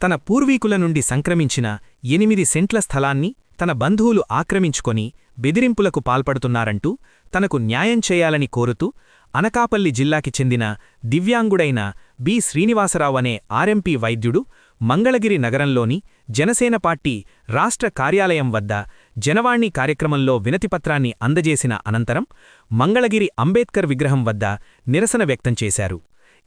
తన పూర్వీకుల నుండి సంక్రమించిన ఎనిమిది సెంట్ల స్థలాన్ని తన బంధువులు ఆక్రమించుకొని బెదిరింపులకు పాల్పడుతున్నారంటూ తనకు న్యాయం చేయాలని కోరుతూ అనకాపల్లి జిల్లాకి చెందిన దివ్యాంగుడైన బి. శ్రీనివాసరావు అనే ఆర్ఎంపీ వైద్యుడు మంగళగిరి నగరంలోని జనసేన పార్టీ రాష్ట్ర కార్యాలయం వద్ద జనవాణి కార్యక్రమంలో వినతిపత్రాన్ని అందజేసిన అనంతరం మంగళగిరి అంబేద్కర్ విగ్రహం వద్ద నిరసన వ్యక్తం చేశారు.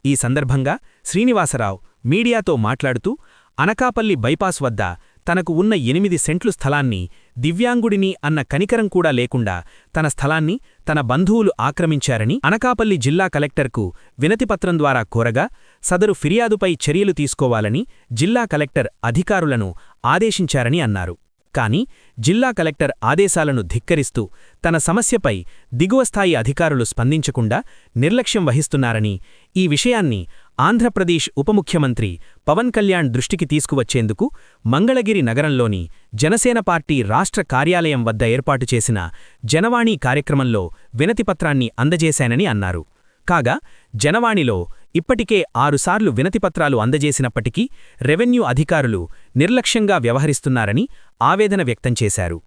ఈ సందర్భంగా శ్రీనివాసరావు మీడియాతో మాట్లాడుతూ అనకాపల్లి బైపాస్ వద్ద తనకు ఉన్న ఎనిమిది సెంట్లు స్థలాన్ని దివ్యాంగుడిని అన్న కనికరం కూడా లేకుండా తన స్థలాన్ని తన బంధువులు ఆక్రమించారని అనకాపల్లి జిల్లా కలెక్టర్కు వినతిపత్రం ద్వారా కోరగా సదరు ఫిర్యాదుపై చర్యలు తీసుకోవాలని జిల్లా కలెక్టర్ అధికారులను ఆదేశించారని అన్నారు. కానీ జిల్లా కలెక్టర్ ఆదేశాలను ధిక్కరిస్తూ తన సమస్యపై దిగువ స్థాయి అధికారులు స్పందించకుండా నిర్లక్ష్యం వహిస్తున్నారని ఈ విషయాన్ని ఆంధ్రప్రదేశ్ ఉప ముఖ్యమంత్రి పవన్ కళ్యాణ్ దృష్టికి తీసుకువచ్చేందుకు మంగళగిరి నగరంలోని జనసేన పార్టీ రాష్ట్ర కార్యాలయం వద్ద ఏర్పాటు చేసిన జనవాణి కార్యక్రమంలో వినతిపత్రాన్ని అందజేశానని అన్నారు. కాగా జనవాణిలో ఇప్పటికే ఆరుసార్లు వినతిపత్రాలు అందజేసినప్పటికీ రెవెన్యూ అధికారులు నిర్లక్ష్యంగా వ్యవహరిస్తున్నారని ఆవేదన వ్యక్తం చేశారు.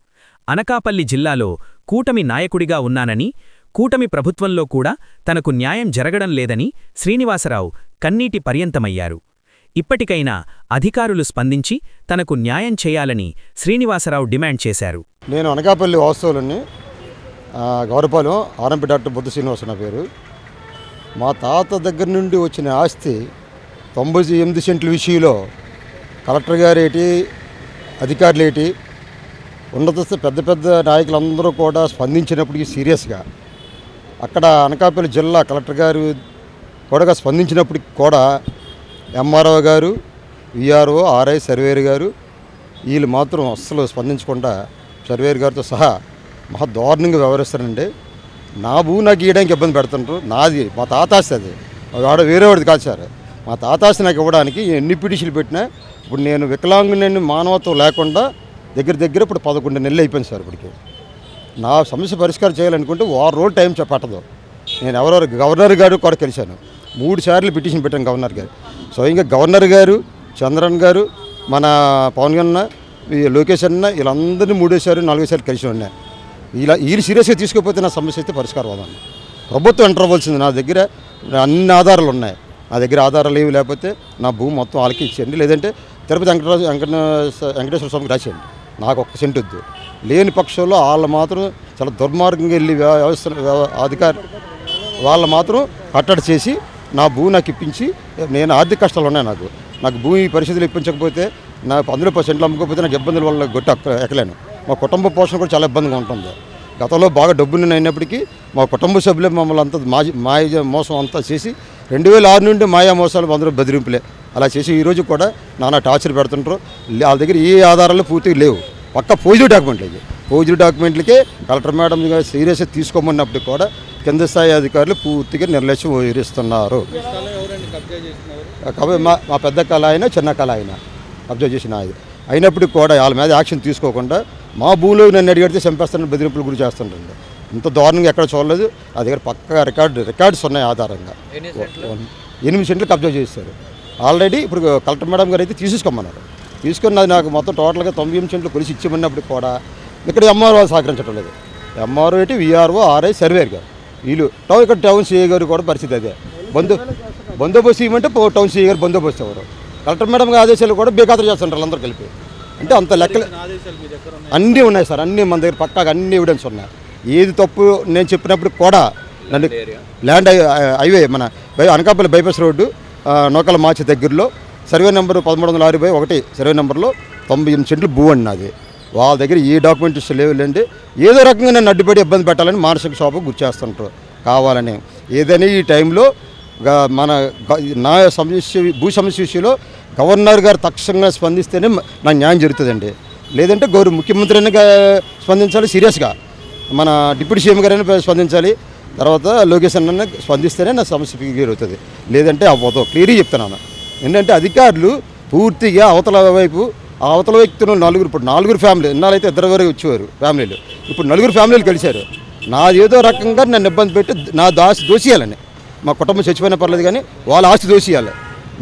అనకాపల్లి జిల్లాలో కూటమి నాయకుడిగా ఉన్నానని కూటమి ప్రభుత్వంలో కూడా తనకు న్యాయం జరగడం లేదని శ్రీనివాసరావు కన్నీటి పర్యంతమయ్యారు. ఇప్పటికైనా అధికారులు స్పందించి తనకు న్యాయం చేయాలని శ్రీనివాసరావు డిమాండ్ చేశారు. నేను అనకాపల్లి వాస్తవులని గౌరపాలెం ఆరంపి డాక్టర్ బుద్ధ శ్రీనివాసరావు పేరు. మా తాత దగ్గర నుండి వచ్చిన ఆస్తి తొంభై ఎనిమిది సెంట్ల విషయంలో కలెక్టర్ గారేటి అధికారులేటి ఉన్నత పెద్ద పెద్ద నాయకులందరూ కూడా స్పందించినప్పటికీ సీరియస్గా. అక్కడ అనకాపల్లి జిల్లా కలెక్టర్ గారు కూడా స్పందించినప్పటికి కూడా ఎంఆర్ఓ గారు విఆర్ఓ ఆర్ఐ సర్వేర్ గారు వీళ్ళు మాత్రం అస్సలు స్పందించకుండా సర్వేర్ గారితో సహా మహా దారుణంగా వ్యవహరిస్తారండి. నా భూ నాకు ఇవ్వడానికి ఇబ్బంది పెడుతుంటారు నాది మా తాతాస్తి అది. వాడు వేరేవాడిది కాదు సార్. మా తాతాస్తి నాకు ఇవ్వడానికి ఎన్ని పిటిషన్లు పెట్టినా ఇప్పుడు నేను వికలాంగుని మానవత్వం లేకుండా దగ్గర దగ్గర ఇప్పుడు పదకొండు నెలలు అయిపోయింది సార్ ఇప్పటికి. నా సమస్య పరిష్కారం చేయాలనుకుంటే వారం రోజులు టైం చె- పట్టదు. నేను ఎవరెవరు గవర్నర్ గారు కూడా కలిశాను మూడు సార్లు పిటిషన్ పెట్టాను గవర్నర్ గారు. స్వయంగా గవర్నర్ గారు చంద్రన్ గారు మన పవన్ గన్న ఈ లోకేష్ అన్న వీళ్ళందరినీ మూడోసారి నాలుగోసారి కలిసి ఉన్నాయి ఇలా వీళ్ళు సీరియస్గా తీసుకుపోతే నా సమస్య అయితే పరిష్కారం అవ్వదండి ప్రభుత్వం ఎంటర్ అవ్వాల్సింది నా దగ్గర అన్ని ఆధారాలు ఉన్నాయి. నా దగ్గర ఆధారాలు ఏవి లేకపోతే నా భూమి మొత్తం వాళ్ళకి ఇచ్చేయండి. లేదంటే తిరుపతి వెంకటరాజు వెంకట వెంకటేశ్వర స్వామికి రాసేయండి. నాకు ఒక్క సెంటు వద్దు. లేని పక్షంలో వాళ్ళు మాత్రం చాలా దుర్మార్గంగా వెళ్ళి వ్యవస్థ అధికారి వాళ్ళు మాత్రం కట్టడి చేసి నా భూమి నాకు ఇప్పించి నేను ఆర్థిక కష్టాలు ఉన్నాయి నాకు. నాకు భూమి పరిస్థితులు ఇప్పించకపోతే నాకు అందులో పర్సెంట్లు అమ్ముకోకపోతే నాకు ఇబ్బందుల వల్ల గొట్టు ఎక్కలేను. మా కుటుంబ పోషణ కూడా చాలా ఇబ్బందిగా ఉంటుంది. గతంలో బాగా డబ్బులు అయినప్పటికీ మా కుటుంబ సభ్యులే మమ్మల్ని అంతా మాయ మోసం అంతా చేసి రెండు వేల ఆరు నుండి మాయా మోసాలు అందరూ బెదిరింపులే. అలా చేసి ఈరోజు కూడా నానా టార్చర్ పెడుతుంటారు వాళ్ళ దగ్గర ఏ ఆధారాలు పూర్తిగా లేవు. పక్క పోజిటివ్ డాక్యుమెంట్లు ఇవి. పోజిటివ్ డాక్యుమెంట్లకే కలెక్టర్ మేడం సీరియస్గా తీసుకోమన్నప్పుడు కూడా కింద స్థాయి అధికారులు పూర్తిగా నిర్లక్ష్యం వహిస్తున్నారు. కాబట్టి మా మా పెద్ద కళ అయినా చిన్న కళ అయినా అబ్జర్వ్ చేసిన అది అయినప్పటికీ కూడా వాళ్ళ మీద యాక్షన్ తీసుకోకుండా మా భూమిలో నన్ను అడిగితే చంపేస్తానని బెదిరింపులు గురి చేస్తుంటుంది ఇంత దారుణంగా ఎక్కడ చూడలేదు. ఆ దగ్గర పక్కా రికార్డు రికార్డ్స్ ఉన్నాయి ఆధారంగా. ఎనిమిది సెంట్లు కబ్జా చేశారు. ఆల్రెడీ ఇప్పుడు కలెక్టర్ మేడం గారు అయితే తీసేసుకోమన్నారు. తీసుకుని అది నాకు మొత్తం టోటల్గా తొంభై ఎనిమిది సెంట్లు కొలిసి ఇచ్చిమన్నప్పుడు కూడా ఇక్కడ ఎంఆర్ఓ సహకరించడం లేదు. ఎంఆర్ఓ ఏంటి? విఆర్ఓ ఆర్ఐ సర్వేర్ గారు. వీళ్ళు టౌన్ ఇక్కడ టౌన్ సిఏ గారు కూడా పరిస్థితి అదే. బందో బందోబస్తు ఇవ్వమంటే టౌన్ సిఏ గారు బందోబస్తు ఎవరు? కలెక్టర్ మేడం గారి ఆదేశాలు కూడా బేఖాతరు చేస్తుంటారు వాళ్ళందరూ కలిపి. అంటే అంత లెక్కలు అన్నీ ఉన్నాయి. సార్. అన్నీ మన దగ్గర పక్కాగా అన్ని ఎవిడెన్స్ ఉన్నాయి. ఏది తప్పు నేను చెప్పినప్పుడు కూడా నన్ను ల్యాండ్ హైవే మన బై అనకాపల్లి బైపాస్ రోడ్డు నూకల మార్చి దగ్గరలో సర్వే నెంబర్ పదమూడు వందల ఆరు బై ఒకటి సర్వే నెంబర్లో తొంభై ఎనిమిది సెంట్లు భూ అండి నాది. వాళ్ళ దగ్గర ఏ డాక్యుమెంట్స్ లేవులేండి. ఏదో రకంగా నన్ను అడ్డుపడి ఇబ్బంది పెట్టాలని మానసిక శోభ గురి చేస్తుంటారు కావాలని. ఏదైనా ఈ టైంలో మన నా సమస్య భూ సమస్య విషయంలో గవర్నర్ గారు తక్షణంగా స్పందిస్తేనే నా నాకు న్యాయం జరుగుతుందండి. లేదంటే గౌరవ ముఖ్యమంత్రి అయినా స్పందించాలి సీరియస్గా మన డిప్యూటీ సీఎం గారైనా స్పందించాలి. తర్వాత లోకేష్ అన్న స్పందిస్తేనే నా సమస్య క్లియర్ అవుతుంది. లేదంటే అవ్వదు. క్లియర్గా చెప్తున్నాను. ఏంటంటే అధికారులు పూర్తిగా అవతల వైపు అవతల వ్యక్తులు నలుగురు ఇప్పుడు నలుగురు ఫ్యామిలీ ఇన్నాళ్ళైతే ఇద్దరు వరకు వచ్చేవారు ఫ్యామిలీలు ఇప్పుడు నలుగురు ఫ్యామిలీలు కలిశారు. నాది ఏదో రకంగా నన్ను ఇబ్బంది పెట్టి నా దాసి దోషియాలని. మా కుటుంబం చచ్చిపోయినా పర్లేదు కానీ వాళ్ళ ఆస్తి దోషియాలి.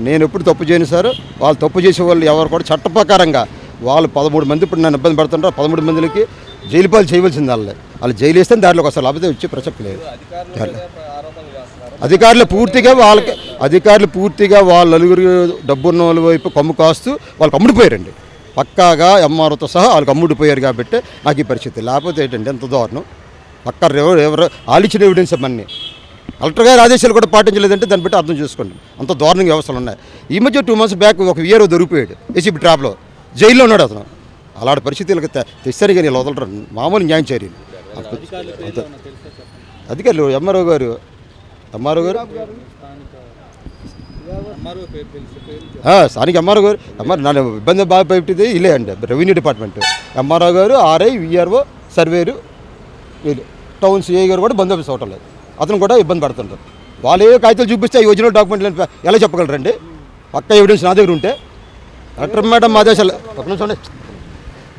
నేను ఎప్పుడు తప్పు చేయను సార్. వాళ్ళు తప్పు చేసే వాళ్ళు ఎవరు కూడా చట్ట ప్రకారంగా వాళ్ళు పదమూడు మంది ఇప్పుడు నన్ను ఇబ్బంది పడుతుంటారు. పదమూడు మందికి జైలు పాలు చేయవలసింది వాళ్ళే. వాళ్ళు జైలు వేస్తే దారిలోకి వస్తారు. లేకపోతే వచ్చే ప్రసక్తి లేదు. అధికారులు పూర్తిగా వాళ్ళకి అధికారులు పూర్తిగా వాళ్ళ నలుగురు డబ్బున్న వాళ్ళ వైపు కమ్ము కాస్తూ వాళ్ళకి అమ్ముడిపోయారండి. పక్కాగా ఎంఆర్ఓతో సహా వాళ్ళకి అమ్ముడిపోయారు కాబట్టి నాకు ఈ పరిస్థితి. లేకపోతే ఏంటంటే ఎంత దారుణం. పక్క ఎవరు ఎవరు ఆలిచ్చిన ఎవిడెన్స్ అన్నీ. కలెక్టర్ గారి ఆదేశాలు కూడా పాటించలేదంటే దాన్ని బట్టి అర్థం చేసుకోండి. అంత దారుణంగా వ్యవస్థలు ఉన్నాయి. ఈ మధ్య టూ మంత్స్ బ్యాక్ ఒక ఇయర్ దొరికిపోయాడు ఏసీబీ ట్రాప్లో జైల్లో ఉన్నాడు అతను. అలాంటి పరిస్థితులకు తెస్తారు కానీ వదలరు. మామూలు న్యాయం చర్యలు అధికారులు ఎంఆర్ఓ గారు ఎంఆర్ఓ గారు? స్థానిక ఎంఆర్ఓ గారు ఎంఆర్ నన్ను ఇబ్బంది బాగా పెట్టింది ఇల్లే అండి. Revenue department. ఎంఆర్ఓ గారు ఆర్ఐ విఆర్ఓ సర్వేరు వీళ్ళు. టౌన్ సిఐ గారు కూడా బందోబస్తు అవటం లేదు. అతను కూడా ఇబ్బంది పడుతుంటారు. వాళ్ళు ఏ కాగితాలు చూపిస్తే ఈ ఒరిజినల్ డాక్యుమెంట్లు ఎలా చెప్పగలరండి? పక్క ఎవిడెన్స్ నా దగ్గర ఉంటే. కలెక్టర్ మేడం ఆదేశాలు ఒక నిమిషం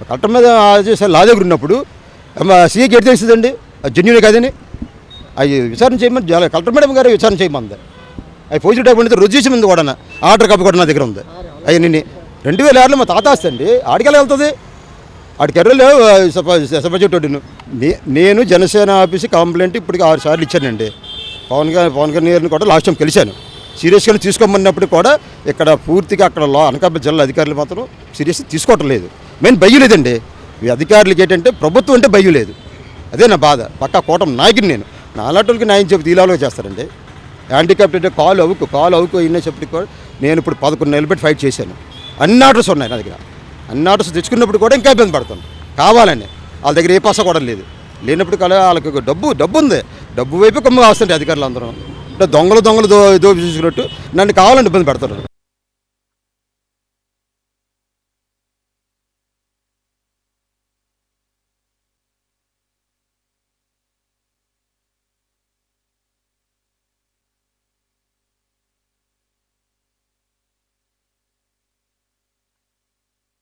కలెక్టర్ మీద ఆదేశాలు నా దగ్గర ఉన్నప్పుడు సీఏకి ఎటు తెలిసిందండి అది జెన్యునే కాదని. అవి విచారణ చేయమని కలెక్టర్ మేడం గారు విచారణ చేయమంది. అవి పోజిటివ్ డాక్యుమెంట్ రుజు చేసి ముందు కూడా ఆర్డర్ కాపీ కూడా నా దగ్గర ఉంది. అవి నిన్న రెండు వేల ఆరులో మా తాత ఆస్తండి ఆడికెళ్ళి వెళ్తుంది? ఆడికి ఎర్రలో సభచెట్టు నేను జనసేన ఆఫీస్ కంప్లైంట్ ఇప్పటికి ఆరు సార్లు ఇచ్చానండి. పవన్ గారు పవన్ కళ్యాణ్ కూడా లాస్ట్ టైం కలిశాను. సీరియస్గా తీసుకోమన్నప్పుడు కూడా ఇక్కడ పూర్తిగా అక్కడ లా అనకాపల్లి జిల్లా అధికారులు మాత్రం సీరియస్ తీసుకోవటం లేదు. మెయిన్ భయం లేదండి. ఈ అధికారులకి ఏంటంటే ప్రభుత్వం అంటే భయం లేదు. అదే నా బాధ. పక్క కూటమి నాయకుని నేను. నాలాటోళ్ళకి న్యాయం చెప్పి తీలాలో చేస్తారండి. హ్యాండిక్యాప్ట్ అంటే కాలు అవుకు కాలు అవుకు అయినా కూడా నేను ఇప్పుడు పదకొండు నెలలు పెట్టి ఫైట్ చేశాను. అన్ని ఆర్డర్స్ ఉన్నాయి నా దగ్గర. అన్ని ఆర్డర్స్ తెచ్చుకున్నప్పుడు కూడా ఇంకా ఇబ్బంది పడతాను కావాలని. వాళ్ళ దగ్గర ఏ పాస కూడా లేదు. లేనప్పుడు కల వాళ్ళకి డబ్బు డబ్బు ఉంది. డబ్బు వైపు కమ్మ వస్తుంటాయి అధికారులు అందరూ అంటే దొంగలు దొంగలు దో దోపిస్తున్నట్టు నన్ను కావాలని ఇబ్బంది పెడతారు.